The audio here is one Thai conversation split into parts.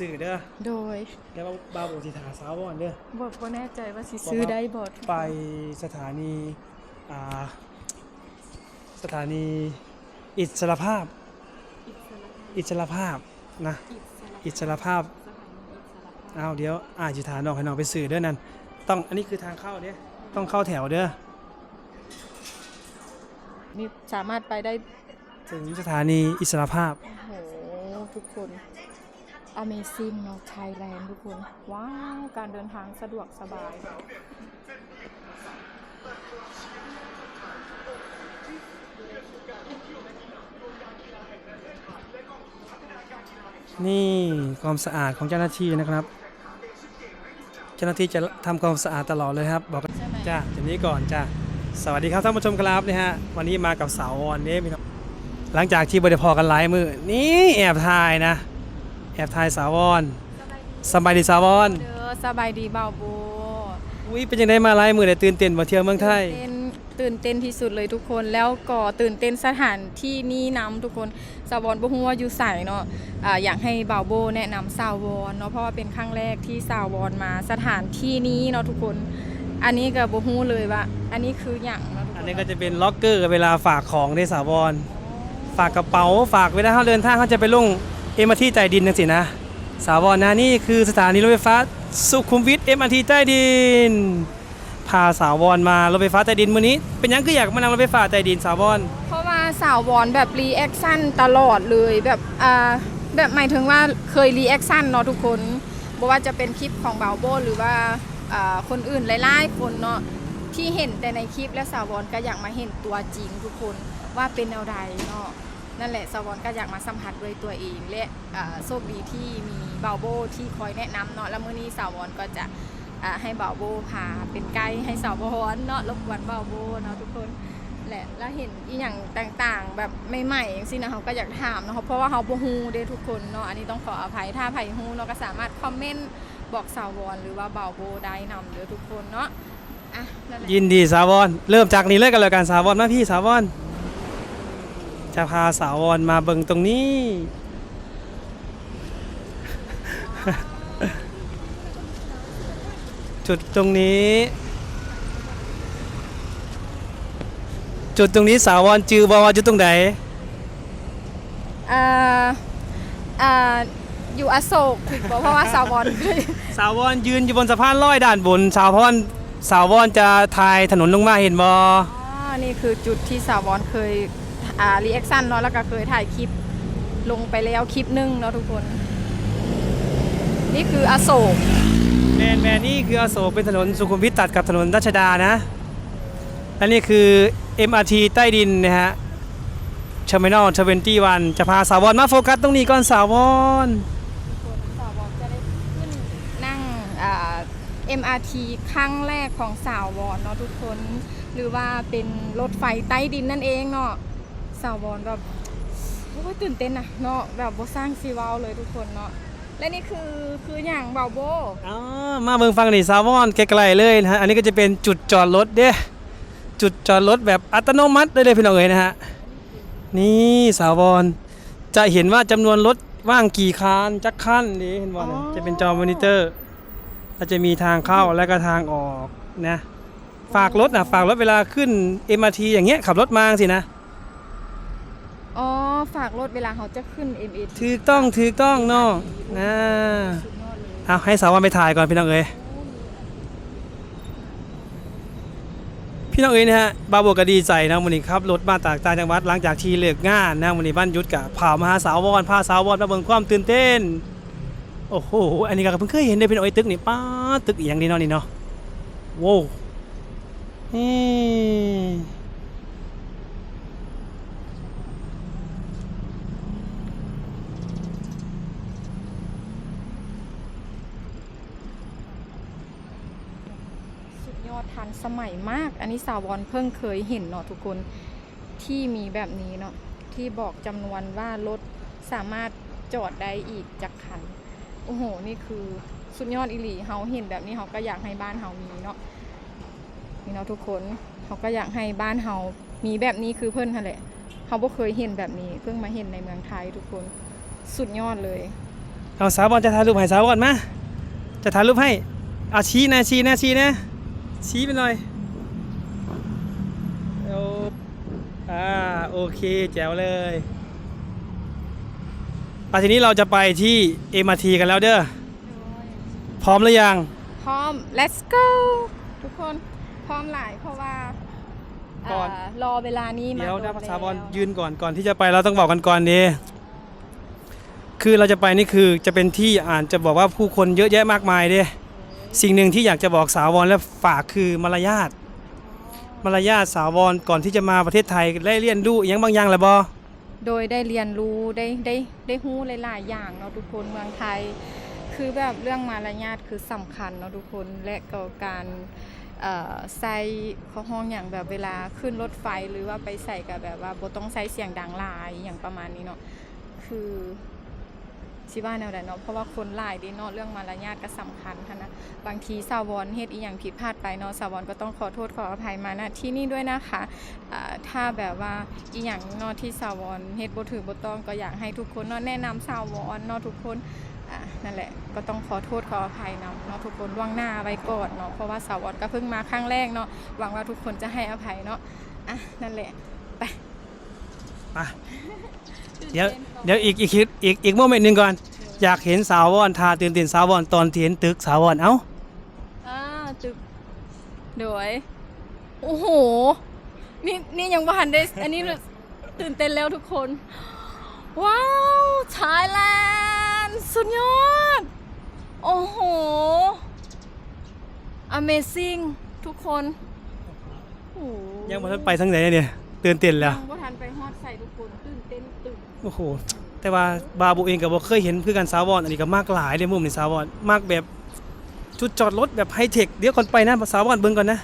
ซื้อเด้อโดยแล้วว่าบาวโบสิถาสาวอนเด้อบ่บ่แน่ใจว่าสิซื้อได้บ่ไปสถานีอ่าสถานีอิสรภาพ อิสรภาพนะอิสรภาพอ้าวเดี๋ยวอ่าจิถาน้องให้น้องไปสื่อเด้อนั่นต้องอันนี้คือทางเข้าเด้อต้องเข้าแถวเด้อนี่สามารถไปได้ถึงสถานีอิสรภาพ โอ้โห ทุกคน Amazing เนาะ Thailand ทุกคน ว้าว การเดินทางสะดวกสบายนี่ความสะอาดของเจ้าหน้าที่นะครับ เจ้าหน้าที่จะทำความสะอาดตลอดเลยครับ บอกกันใช่ไหมจ้าทีนี้ก่อนจ้าสวัสดีครับท่านผู้ชมครับนี่ฮะวันนี้มากับสาววันนี้พี่น้องหลังจากที่บริพอกันหลายมือนี่แอบถ่ายนะแอบถ่ายสาวอนสบายดีสาวอนเด้อสบายดีเบาโบอุ้ยเป็นยังไงมาหลายมือแต่ตื่นเต้นมาเที่ยวเมืองไทยตื่นเต้นตื่นเต้นที่สุดเลยทุกคนแล้วก็ตื่นเต้นสถานที่นี้นำทุกคนสาวอนบ่ฮู้ว่าอยู่ไสเนาะอ่าอยากให้บ่าวโบแนะนำสาวอนเนาะเพราะว่าเป็นครั้งแรกที่สาวอนมาสถานที่นี้เนาะทุกคน อันนี้ก็บ่ฮู้เลยว่า อันนี้คือหยังเนาะทุกคนอันนี้ก็จะเป็นล็อกเกอร์เวลาฝากของในสาวอนฝากกระเป๋าฝากเวลาเขาเดินทางเขาจะไปลงเอ็มอาร์ทีใต้ดินนั่นสินะ สาวอนนะนี่คือสถานีรถไฟฟ้าสุขุมวิทเอ็มอาร์ทีใต้ดิน พาสาวอนมารถไฟฟ้าใต้ดินมื้อนี้ เป็นยังคืออยากมานั่งรถไฟฟ้าใต้ดินสาวอนเพราะว่าสาววอนแบบรีแอคชั่นตลอดเลยแบบอ่าแบบหมายถึงว่าเคยรีแอคชั่นเนาะทุกคนบ่ว่าจะเป็นคลิปของบาโบหรือว่าอ่าคนอื่นหลายๆคนเนาะที่เห็นแต่ในคลิปและสาววอนก็อยากมาเห็นตัวจริงทุกคนว่าเป็นแนวใดเนาะ นั่นแหละสาวอนก็อยากมาสัมผัสด้วยตัวเอง และโชคดีที่มีบาโบที่คอยแนะนำเนาะแล้วมื้อนี้สาวอนก็จะให้บาโบพาเป็นไกด์ให้สาววอนเนาะรบกวนบาโบเนาะทุกคนแหละแล้วเห็นอีหยังต่างๆ แบบใหม่ๆอย่างสินะเขาก็อยากถามเนาะเพราะว่าเขาบ่ฮู้เด้ทุกคนเนาะอันนี้ต้องขออภัยถ้าไผฮู้เนาะก็สามารถคอมเมนต์บอกสาวอนหรือว่าเบาโบได้นำเด้อทุกคนเนาะอะยินดีสาวอนเริ่มจากนี้เลยกันเลยกันสาวอนมาพี่สาวอน จะพาสาวอนมาเบิ่งตรงนี้ จุดตรงนี้ จุดตรงนี้สาวอนจือบอกว่าจุดตรงไหนอ่าอ่าอยู่อโศกถูกบ่เพราะว่าสาววอนเคยสาวอนยืนอยู่บนสะพานลอยด่านบน สาวพอนสาวอนจะทายถนนลงมาเห็นบออ๋อนี่คือจุดที่สาววอนเคย อ่ารีแอคชั่นเนาะแล้วก็เคยถ่ายคลิปลงไปแล้วคลิปหนึงเนาะทุกคน นี่คืออโศกแมนแมนนี่คืออโศกเป็นถนนสุขุมวิทตัดกับถนนรัชดานะและนี่คือ MRT ใต้ดินนะฮะ Terminal 21จะพาสาวอนมาโฟกัสตรงนี้ก่อนสาวอนคนสาววอนจะได้ขึ้นนั่งอ่า MRT ครั้งแรกของสาววอนเนาะทุกคน หรือว่าเป็นรถไฟใต้ดินนั่นเองเนาะ สาววอนแบบโอ้ยตื่นเต้นนะเนาะแบบโบสร้างซีวาวเลยทุกคนเนาะและนี่คือคืออย่างเบาโบอ๋อมาเบิ่งฟังนี่สาวอนใกล้ๆเลยนะฮะอันนี้ก็จะเป็นจุดจอดรถเด้จุดจอดรถแบบอัตโนมัติได้เลยพี่น้องเอ๋ยนะฮะนี่สาวอนจะเห็นว่าจำนวนรถว่างกี่คันจักคันนี่เห็นบ่เนี่ยจะเป็นจอมอนิเตอร์แล้วจะมีทางเข้าและก็ทางออกนะฝากรถนะฝากรถเวลาขึ้น MRT อย่างเงี้ยขับรถมาสินะอ๋อ ฝากรถเวลาเขาจะขึ้น MRT ถูกต้องถูกต้องน้องนะอดเลยเอาให้สาววันไปถ่ายก่อนพี่น้องเอ๋ยพี่น้องเอ๋ยนะฮะบาโบก็ดีใจนะวันนี้ครับรถมาจากต่างจังหวัดหลังจากที่เลิกงานนะวันนี้บ้านยุทธกับพามาหาสาววอนพาสาววอนมาเบิ่งความตื่นเต้นโอ้โหอันนี้ก็เพิ่งเคยเห็นได้พี่น้องเอ๋ยตึกนี่ป้าตึกอย่างนี้เนาะนี่เนาะโว้วนี่ สุดยอดทัน สมัยมาก อันนี้สาววอนเพิ่งเคยเห็นเนาะทุกคนที่มีแบบนี้เนาะที่บอกจำนวนว่ารถสามารถจอดได้อีกจากคัน โอ้โห นี่คือสุดยอดอีหลีเฮาเห็นแบบนี้เฮาก็อยากให้บ้านเฮามีเนาะนี่เนาะทุกคนเฮาก็อยากให้บ้านเฮามีแบบนี้คือเพิ่นนั่นแหละเฮาบ่เคยเห็นแบบนี้ เพิ่งมาเห็นในเมืองไทยทุกคนสุดยอดเลยเอาสาวบอลจะถ่ายรูปให้สาวบอลมาจะถ่ายรูปให้อาชี้นะชี้นะชี้นะ ชี้ไปหน่อยเอาอ่าโอเคแจ๋วเลยอะทีนี้เราจะไปที่ MRT กันแล้วเด้อ พร้อมหรือยัง พร้อม let's go ทุกคนพร้อมหลายเพราะว่าก่อน เอ่อรอเวลานี้มาเดี๋ยวนะโนภาษาบอลแล้วยืนก่อนก่อนที่จะไปเราต้องบอกกันก่อนดีคือเราจะไปนี่คือจะเป็นที่อ่านจะบอกว่าผู้คนเยอะแยะมากมายเด้ สิ่งหนึ่งที่อยากจะบอกสาวรและฝากคือมารยาทมารยาทสาวรก่อนที่จะมาประเทศไทยได้เรียนรู้อหยังบางอย่างแหละบอโดยได้เรียนรู้ได้ได้ได้หู้หลายๆอย่างเนาะทุกคนเมืองไทย คือแบบเรื่องมารยาทคือสำคัญเนาะทุกคนและก็การเอ่อใส่ข้อห้องอย่างแบบเวลาขึ้นรถไฟหรือว่าไปใส่กับแบบว่าบ่ต้องใส่เสียงดังหลายอย่างประมาณนี้เนาะคือ สิว่าแนวใดเนาะเพราะว่าคนหลายดีเนาะเรื่องมารยาทก็สำคัญค่ะนะบางทีสาวรเฮ็ดอีหยังผิดพลาดไปเนาะสาวรก็ต้องขอโทษขออภัยมาณที่นี่ด้วยนะคะถ้าแบบว่าอีหยังเนาะที่สาวรเฮ็ดบ่ถือบ่ต้องก็อยากให้ทุกคนเนาะแนะนำสาวรเนาะทุกคนนั่นแหละก็ต้องขอโทษขออภัยเนาะเนาะทุกคนล่วงหน้าไว้ก่อนเนาะเพราะว่าสาวอดก็เพิ่งมาครั้งแรกเนาะหวังว่าทุกคนจะให้อภัยเนาะอะนั่นแหละไปไป เดี๋ยวเดี๋ยวอีกอีกอีกอีกอีกโมเมนต์หนึ่งก่อน อยากเห็นสาววอนทาตื่นตื่นสาววอนตอนเห็นตึกสาววอนเอ้าอ่าตึกเดี๋ยวไว้โอ้โห นี่นี่ยังบ่ทันได้ อันนี้ตื่นเต้นแล้วทุกคน ว้าวไทยแลนด์สุดยอด โอ้โห Amazing ทุกคนโอ้โหยังมาทันไปทั้งไหนเนี่ยตื่นเต้นแล้วยังบ่ทันไปฮอดใส่ทุกคน โอ้โหแต่ว่าบาบูเองก็บ่เคยเห็นคือกันสาวอนอันนี้ก็มากหลายเลยมุมนี่สาวอนมากแบบจุดจอดรถแบบไฮเทคเดี๋ยวก่อนไปนะสาวอนเบิ่งก่อนนะ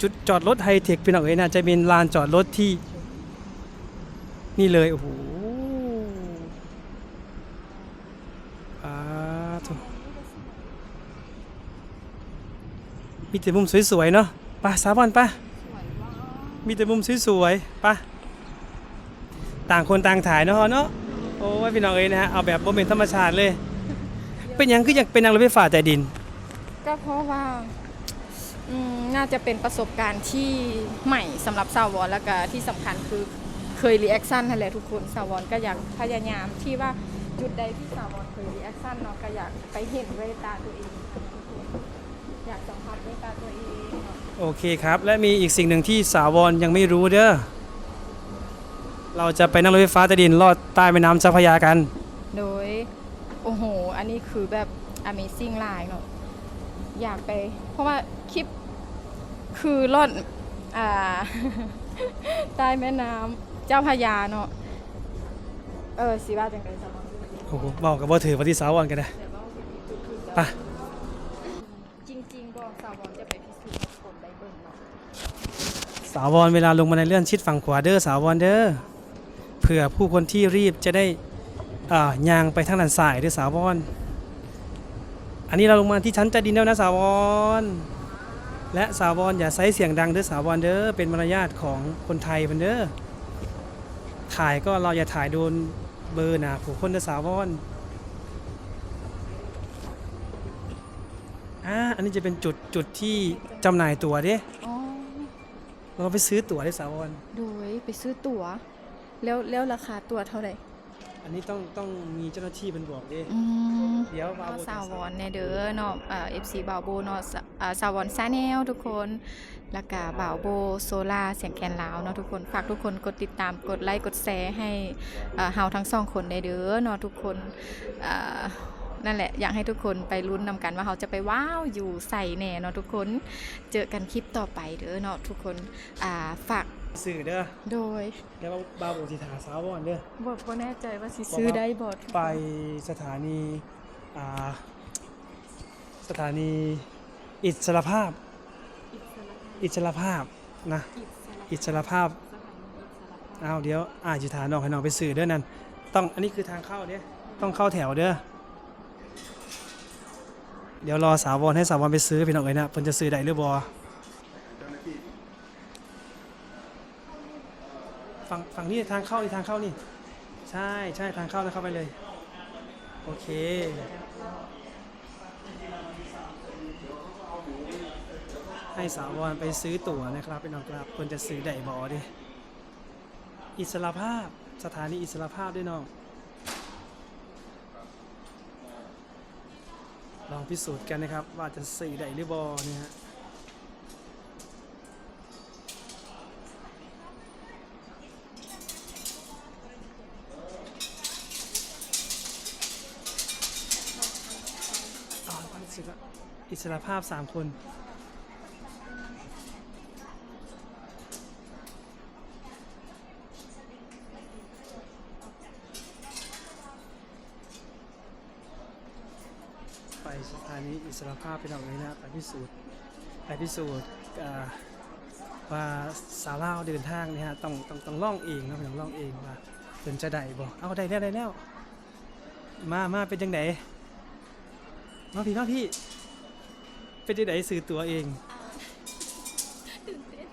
จุดจอดรถไฮเทคพี่น้องเอ้ยน่าจะเป็นลานจอดรถที่ นี่เลยโอ้โหอ่าทุมีแต่มุมสวยๆเนาะไปสาวอนไปสวยมากมีแต่มุมสวยๆไปะ ต่างคนต่างถ่ายเนาะเนาะโอ้ยพี่น้องเอ้ยนะฮะเอาแบบโมเมนต์ธรรมชาติเลย เป็นหยังคืออยากเป็นนางรถไฟฟ้าใต้ดิน ก็เพราะว่าอืมน่าจะเป็นประสบการณ์ที่ใหม่สำหรับสาวรแล้วก็ที่สำคัญคือเคยรีแอคชั่นนั่นแหละทุกคนสาวรก็อยากพยายามที่ว่าจุดใดที่สาวรเคยรีแอคชั่นเนาะก็อยากไปเห็นด้วยตาตัวเองค่ะทุกคนอยากสัมผัสด้วยตาตัวเองเนาะ โอเคครับ และมีอีกสิ่งหนึ่งที่สาวรยังไม่รู้เด้อ เราจะไปนั่งรถไฟฟ้าใต้ดินลอดใต้แม่น้ำเจ้าพระยากัน โดย โอ้โห อันนี้คือแบบ Amazing หลายเนาะอยากไป เพราะว่าคลิปคือรอดอ่า ใต้แม่น้ำเจ้าพระยาเนาะเออสิว่าจังไดสมองโอ้โหบอกกับว่าถือว่าที่สาวรกันนะแต่ว่าจุดคือไปจริงๆก็สาวรจะไปพิสูจน์กับคนได้เบิ่งเนาะ สาวรเวลาลงมาในเลื่อนชิดฝั่งขวาเด้อสาวรเด้อ เผื่อผู้คนที่รีบจะได้อ่าย่างไปทางด้านซ้ายเด้อสาวรอันนี้เราลงมาที่ชั้นใต้ดินแล้วนะสาวรและสาวรอย่าใช้เสียงดังเด้อสาวรเด้อเป็นมารยาทของคนไทยเพิ่นเด้อถ่ายก็เราอย่าถ่ายโดนเบอร์หนาผู้คนเด้อสาวรอ่าอันนี้จะเป็นจุดจุดที่จำหน่ายตั๋วเด้อ๋อเราไปซื้อตั๋วได้สาวรโดยไปซื้อตั๋ว แล้วแล้วราคาตั๋วเท่าไหร่อันนี้ต้องต้องมีเจ้าหน้าที่เป็นบอกเด้อืมเดี๋ยวบาก็โบสาวอนในเด้อเนาะเอ่อฟซีบ่าวโบเนาะสอ่าสาวอนซาแนลทุกคนแล้วก็บ่าวโบโซล่าเสียงแคนลาวเนาะทุกคนฝากทุกคนกดติดตามกดไลค์กดแชร์ให้เอ่อเฮาทั้งสองคนได้เด้อเนาะทุกคนอ่านั่นแหละอยากให้ทุกคนไปลุ้นนำกันว่าเขาจะไปว้าวอยู่ใส่แน่เนาะทุกคนเจอกันคลิปต่อไปเด้อเนาะทุกคนอ่าฝาก สื่อเด้อโดยแล้วบาโบสิถาสาวรเด้อบ่บ่แน่ใจว่าสิซื้อได้บ่ไปสถานีอ่าสถานีอิสรภาพ อิสรภาพนะอิสรภาพอ้าวเดี๋ยวอ่าจิถาน้องให้น้องไปสื่อเด้อนั่นต้องอันนี้คือทางเข้าเด้อต้องเข้าแถวเด้อเดี๋ยวรอสาวรให้สาวรไปซื้อพี่น้องเอ้ยนะเพิ่นจะซื้อได้หรือบ่ ฝั่งฝั่งนี้ทางเข้าทางเข้านี่ ใช่ใช่ทางเข้านะเข้าไปเลย โอเคให้สาวรไปซื้อตั๋วนะครับพี่น้องครับควรจะซื้อไดบอดิอิสระภาพสถานีอิสระภาพด้วยน้องลองพิสูจน์กันนะครับว่าจะซื้อไดหรือบอเนี่ยฮะ อ๋อรู้สึกว่า อิสรภาพสามคน ไปสถานีอิสรภาพไปตรงนี้นะไปพิสูจน์ไปพิสูจน์ว่าสาวเล่าเดินทางเนี่ยฮะต้องต้องต้องล่องเองนะต้องล่องเองว่าเป็นจะได้บ่เอาได้แล้วได้แล้วมามาเป็นจังไดมาพี่มาพี่ เป็นจังไดสื่อตัวเอง ตื่นเต้น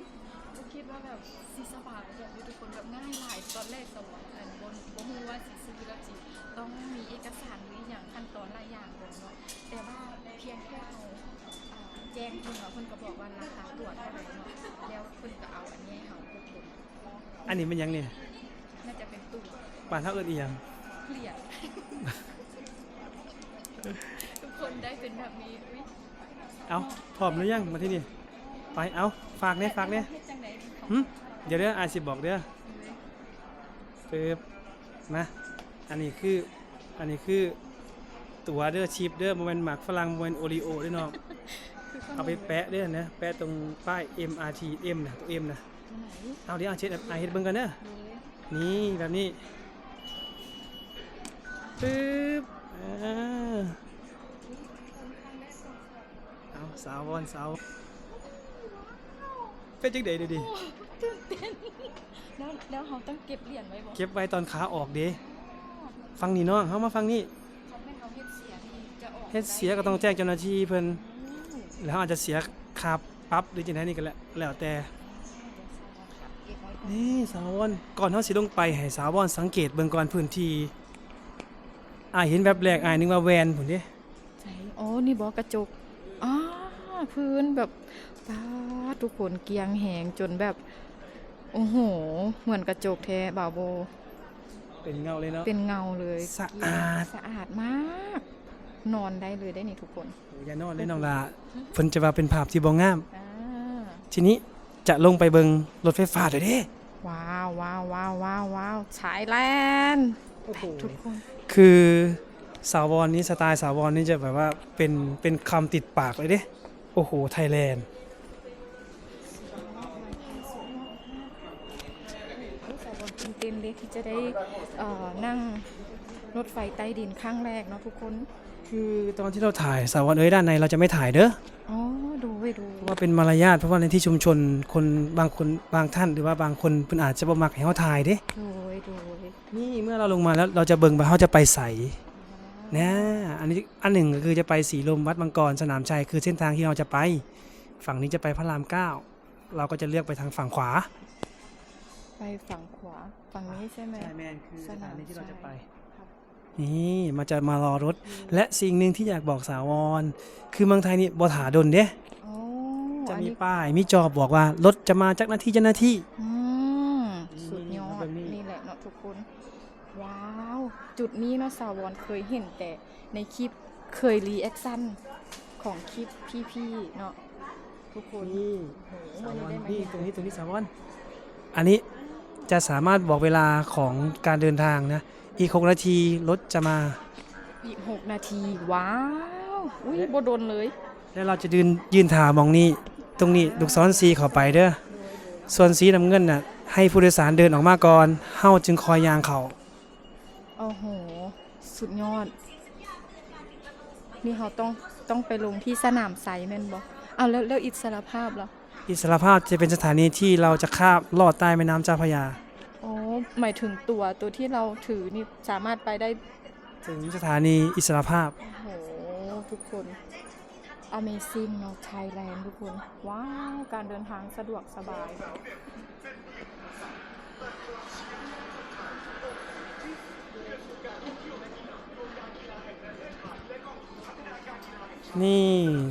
ก็คิดว่าแบบสีสบายแบบอยู่ทุกคนแบบง่ายหลายตอนแรกสมองอันบนบ่ฮู้ว่าสิซื้อแล้วสิต้องมีเอกสารหรืออย่างขั้นตอนหลายอย่างเลยเนาะแต่ว่าเพียงแค่เอาอ่าแจ้งเพิ่นว่าเพิ่นก็บอกว่าราคาตรวจเท่าไหร่เนาะแล้วเพิ่นก็เอาอันนี้ให้เฮาทุกคนอันนี้มันหยังเนี่ยน่าจะเป็นตู้ป่านเท่าเอินอีหยังเครียด ทุกคนได้เป็นแบบนี้อุ๊ย เอาพร้อมหรือยังมาที่นี่ ไปเอาฝากเนี่ยฝากเนี่ยฮ็ดจังได๋ของหึเดี๋ยวเด้ออาสิบอกเด้อเอ้ยปึ๊บมาอันนี้คืออันนี้คือตัวเด้อชิปเด้อโมเมนหมักฝรั่งโมเมนโอริโอด้วยเนาะคือขนมเอาไปแปะเด้อนะแปะตรงป้าย MRT M นะตัว M นะตัวไหนเอาเดี๋ยวเอาเช็ดไอาเฮ็ดเบิ่งกันเด้อเลยนี่แบบนี้ปึ๊บอ่าเอา สาววอนสาวเป็นจังได๋ดูดิตื่นเต้นแล้วแล้วเขาต้องเก็บเหรียญไว้บ่เก็บไว้ตอนขาออกเด้ฟังนี่น้องเฮามาฟังนี่เขาไม่เอาเฮ็ดเสียนี่จะออกเฮ็ดเสียก็ต้องแจ้งเจ้าหน้าที่เพิ่นอืมแล้วอาจจะเสียค่าปรับหรือจังไดนี่ก็แล้วแล้วแต่เก็บไว้ก่อนนี่สาววอนก่อนเฮาสิลงไปให้สาววอนสังเกตเบิ่งก่อนพื้นที่อายเห็นแบบแรกอายนึกว่าแวนพุ่นเด้ใช่อ๋อนี่บอกกระจกอ้า พื้นแบบป้าดทุกคนเกียงแหงจนแบบ โอ้โห เหมือนกระจกแท้บ่าวโบ เป็นเงาเลยเนาะ เป็นเงาเลยสะอาด สะอาดมาก นอนได้เลยได้นี่ทุกคนโอ้ยอย่านอนเลยน้องลาเพิ่นจะว่าเป็นภาพที่บ่งามอ่าทีนี้จะลงไปเบิงรถไฟฟ้าเด้อเด้ ว้าวว้าวว้าวว้าวว้าวชายแลนด์โอ้โหทุกคน คือสาววอนนี้สไตล์สาววอนนี่จะแบบว่าเป็นเป็นคำติดปากเลยเด้โอ้โห ไทยแลนด์รู้สึกว่าตื่นเต้นเลยที่จะได้เอ่อนั่งรถไฟใต้ดินครั้งแรกเนาะทุกคน คือตอนที่เราถ่ายสาววอนเอ้ยด้านในเราจะไม่ถ่ายเด้อ อ๋อ ดูไว้ดู เพราะว่าเป็นมารยาทเพราะว่าในที่ชุมชนคนบางคนบางท่านหรือว่าบางคนเพิ่นอาจจะบ่มักให้เฮาถ่ายเด้ ดูไว้ดูไว้นี่เมื่อเราลงมาแล้วเราจะเบิ่งว่าเฮาจะไปใส นะอันนี้อันหนึ่งก็คือจะไปสีลมวัดมังกรสนามชัยคือเส้นทางที่เราจะไป ฝั่งนี้จะไปพระรามเก้าเราก็จะเลือกไปทางฝั่งขวา ไปฝั่งขวาฝั่งนี้ใช่ไหมใช่แมนคือสถานีที่เราจะไปครับนี่มาจะมารอรถ และสิ่งหนึ่งที่อยากบอกสาวร คือเมืองไทยนี่บถาดนเด้อ๋อจะอันมีนี้ป้ายมีจอบบอกว่ารถจะมาจากหน้าที่เจ้าหน้าที่อืมนี่สุดยอมาดเบิ่งนี่นี่แหละเนาะทุกคน ว้าว จุดนี้เนาะสาวรเคยเห็นแต่ในคลิปเคยรีแอคชั่นของคลิปพี่ๆเนาะทุกคนนี่โอ้โหสาวันวนี้รได้มานี่เห็นตรงนี้ตรงนี้สาวรอันนี้จะสามารถบอกเวลาของการเดินทางนะ อีกหกนาทีรถจะมา อีกหกนาทีว้าวอุ้ยโบโดนเลย แล้วเราจะยืนยืนถามมองนี่ตรงนี้ลูกศรสีเข้าไปเด้อส่วนสีน้ำเงินน่ะให้ผู้โดยสารเดินออกมาก่อนเฮาจึงคอยยางเขา โอ้โห สุดยอด นี่เขาต้องต้องไปลงที่สนามไซแม่นบอกอ้าวแล้วแล้วอิสรภาพล่ะอิสรภาพจะเป็นสถานีที่เราจะข้ามลอดใต้แม่น้ำเจ้าพระยาอ๋อหมายถึงตัวตัวที่เราถือนี่สามารถไปได้ถึงสถานีอิสรภาพ โอ้โห ทุกคน Amazing เนาะ Thailand ทุกคน ว้าว การเดินทางสะดวกสบาย นี่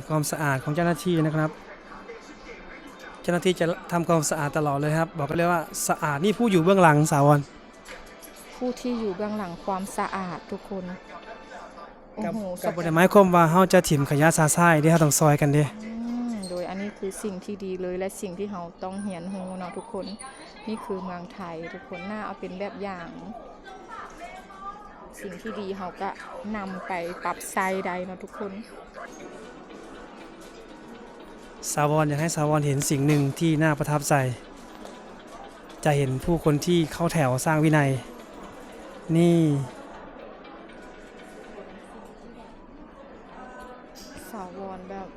ความสะอาดของเจ้าหน้าที่นะครับ เจ้าหน้าที่จะทำความสะอาดตลอดเลยครับ บอกกันเลยว่าสะอาดนี่ผู้อยู่เบื้องหลังสาวรผู้ที่อยู่เบื้องหลังความสะอาดทุกคนโอ้กับโหกับบทหมายความว่าเฮาจะถิ่มขยะซาซ่ายที่เฮาต้องซอยกันเด้อืมโดยอันนี้คือสิ่งที่ดีเลยและสิ่งที่เราต้องเหียนหูเนาะทุกคน นี่คือเมืองไทยทุกคนน่าเอาเป็นแบบอย่าง สิ่งที่ดีเราก็นำไปปรับใช้ใดเนาะทุกคน สาวรอยากให้สาวรเห็นสิ่งหนึ่งที่น่าประทับใจ จะเห็นผู้คนที่เข้าแถวสร้างวินัย นี่ สาวรแบบ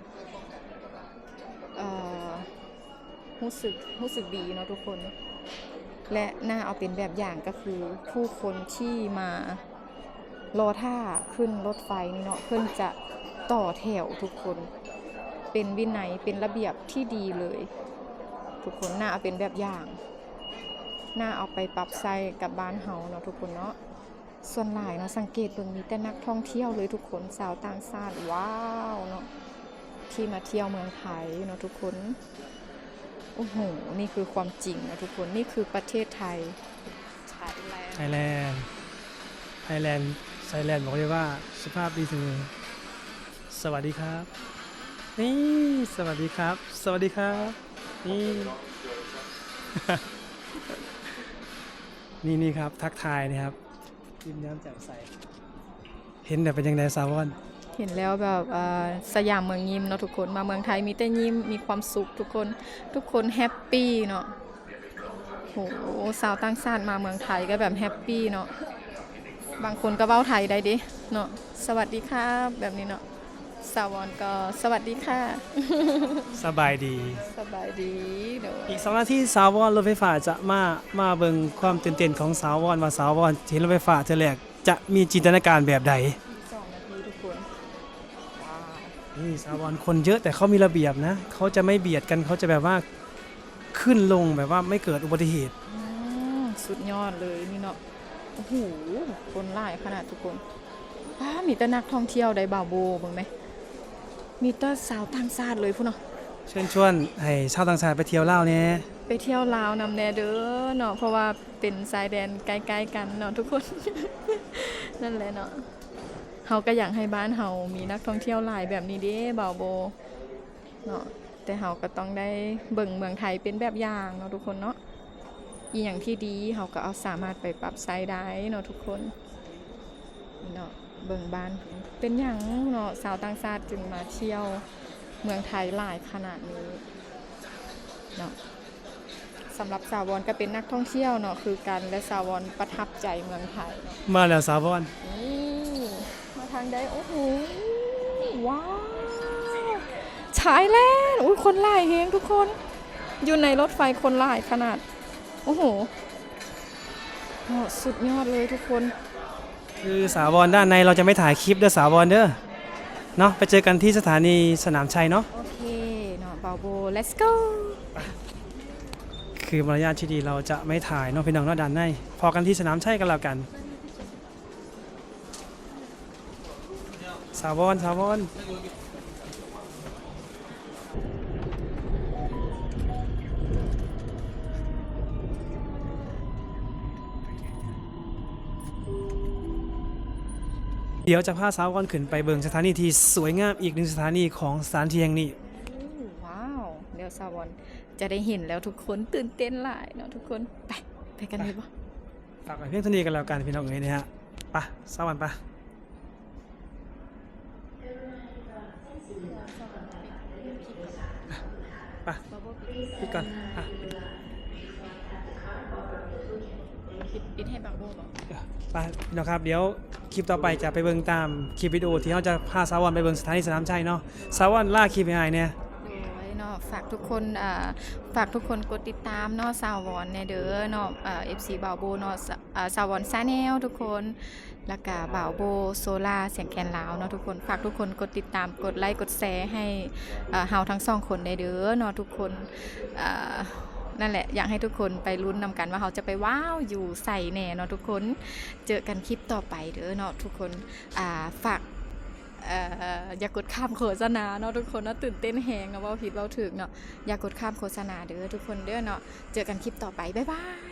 เอ่อรู้สึกรู้สึกดีเนาะทุกคน และน่าเอาเป็นแบบอย่างก็คือผู้คนที่มารอท่าขึ้นรถไฟนี่เนาะเพื่อนจะต่อแถวทุกคน เป็นวินัยเป็นระเบียบที่ดีเลย ทุกคนน่าเอาเป็นแบบอย่างน่าเอาไปปรับใช้กับบ้านเฮาเนาะทุกคนเนาะส่วนหลายเนาะสังเกตเบิ่งมีแต่นักท่องเที่ยวเลยทุกคนสาวต่างชาติว้าวเนาะที่มาเที่ยวเมืองไทยเนาะทุกคนโอ้โหนี่คือความจริงนะทุกคนนี่คือประเทศไทยไทยแลนด์ไทยแลนด์ไทยแลนด์ไทยแลนด์บอกเลยว่าสุภาพดีเสมอสวัสดีครับ นี่สวัสดีครับ สวัสดีครับ นี่นี่นี่ครับ ทักทายนะครับยิ้มแย้มแจ่มใส เห็นแต่เป็นยังไงสาวรเห็นแล้วแบบอ่อสยามเมืองยิ้มเนาะทุกคนมาเมืองไทยมีแต่ยิ้มมีความสุขทุกคนทุกคนแฮปปี้เนาะโหสาวต่างชาติมาเมืองไทยก็แบบแฮปปี้เนาะบางคนก็เว้าไทยได้ดิเนาะสวัสดีครับแบบนี้เนาะ สาวรก็สวัสดีค่ะ สบายดี สบายดีเนาะอีกสองนาทีสาววอนรถไฟฟ้าจะมามาเบิ่งความตื่นเต้นของสาววอนว่าสาววอนเห็นรถไฟฟ้าเธอแรกจะมีจินตนาการแบบใดสองนาทีทุกคนว้าวนี่สาวรคนเยอะแต่เขามีระเบียบนะเขาจะไม่เบียดกันเขาจะแบบว่าขึ้นลงแบบว่าไม่เกิดอุบัติเหตุอืมสุดยอดเลยนี่เนาะโอ้โหคนหลายขนาดทุกคนว้ามีแต่นักท่องเที่ยวได้บ่าวโบเบิ่งไหม มีแต่สาวต่างชาติเลยพุ่นเนาะเชิญชวนให้ชาวต่างชาติไปเที่ยวลาวเนี่ยไปเที่ยวลาวนำแน่เด้อเนาะเพราะว่าเป็นชายแดนใกล้ๆกันเนาะทุกคน นั่นแหละเนาะเฮาก็อยากให้บ้านเฮามีนักท่องเที่ยวหลายแบบนี้เด้บ่าวโบเนาะแต่เฮาก็ต้องได้เบิ่งเมืองไทยเป็นแบบอย่างเนาะทุกคนเนาะอีหยังที่ดีเฮาก็เอาสามารถไปปรับใช้ได้เนาะทุกคนนี่เนาะเบิ่งบ้าน เป็นหยังเนาะสาวต่างชาติจึงมาเที่ยวเมืองไทยหลายขนาดนี้เนาะสำหรับสาวรก็เป็นนักท่องเที่ยวเนาะคือกันและสาวรประทับใจเมืองไทยเนาะมาแล้วสาววอนนี่มาทางใดโอ้โหว้าวชายแลนด์อุ้ยคนหลายเฮงทุกคน อยู่ในรถไฟคนหลายขนาด โอ้โหโอ้สุดยอดเลยทุกคน คือสาววอนด้านในเราจะไม่ถ่ายคลิปเด้อสาววอนเด้อเนาะไปเจอกันที่สถานีสนามชัยเนาะโอเคเนาะบาโบ let's go คือมารยาทที่ดีเราจะไม่ถ่ายเนาะพี่น้องเนาะด้านในพอกันที่สนามชัยกันแล้วกัน สาววอนสาวว เดี๋ยวจะพาสาววอนขึ้นไปเบิงสถานีที่สวยงามอีกหนึ่งสถานีของสถานที่แห่งนี้อู้ว้าว เดี๋ยวสาวรจะได้เห็นแล้วทุกคนตื่นเต้นหลายเนาะทุกคน ไปไปกันเลยปะฝากไว้เพียงเท่านี้กันแล้วกันพี่น้องเอ๋ยนะฮะไปะสวัสดีปะไปะพี่ก่อนอะปิดปิดให้บางโบบอก ไปพี่น้องครับเดี๋ยวคลิปต่อไปจะไปเบิ่งตามคลิปวิดีโอที่เขาจะพาสาววันไปเบิ่งสถานีสนามชัยเนาะสาววันล่าคลิปยังไงเนี่ย โอ้ยเนาะฝากทุกคนอ่าฝากทุกคนกดติดตามเนาะสาววอนในเด้อเนาะเอ่า FC บ่าวโบเนาะสอ่าสาววอนซาแนลทุกคนแล้วก็บ่าวโบโซล่าเสียงแคนลาวเนาะทุกคนฝากทุกคนกดติดตามกดไลค์กดแชร์ให้อ่าเฮาทั้งสองคนในเด้อเนาะทุกคนอ่า นั่นแหละอยากให้ทุกคนไปลุ้นนำกันว่าเขาจะไปว้าวอยู่ใส่แน่เนาะทุกคนเจอกันคลิปต่อไปเด้อเนาะทุกคนอ่าฝากอย่ากดข้ามโฆษณาเนาะทุกคนเนาะตื่นเต้นแหงเนาะว่าผิดเราถึกเนาะอย่ากดข้ามโฆษณาเด้อทุกคนเด้อเนาะเจอกันคลิปต่อไปบ๊ายบาย